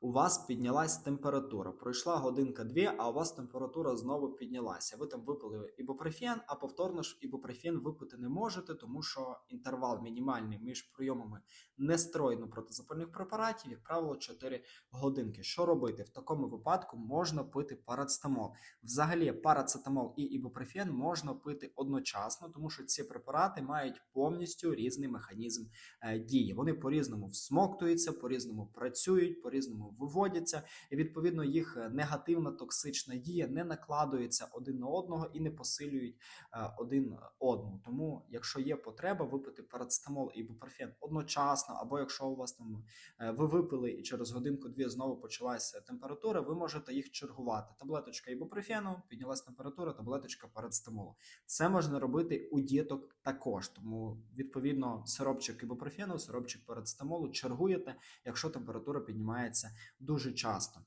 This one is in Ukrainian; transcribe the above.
у вас піднялась температура. Пройшла годинка-дві, а у вас температура знову піднялася. Ви там випили ібупрофен, а повторно ж ібупрофен випити не можете, тому що інтервал мінімальний між прийомами нестероїдно протизапальних препаратів, як правило, 4 годинки. Що робити? В такому випадку можна пити парацетамол. Взагалі, парацетамол і ібупрофен можна пити одночасно, тому що ці препарати мають повністю різний механізм е, дії. Вони по-різному всмоктуються, по-різному працюють, по-різному виводяться, і відповідно їх е, негативна токсична дія не накладується один на одного і не посилюють е, один одному. Тому, якщо є потреба випити парацетамол і ібупрофен одночасно, або якщо у вас там е, ви випили і через годинку-дві знову почалася температура, ви можете їх чергувати. Таблеточка ібупрофену, піднялась температура, таблеточка парацетамолу. Це можна робити у діток також. Тому відповідно сиропчик ібупрофену, сиропчик парацетамолу чергуєте, якщо температура піднімається дуже часто.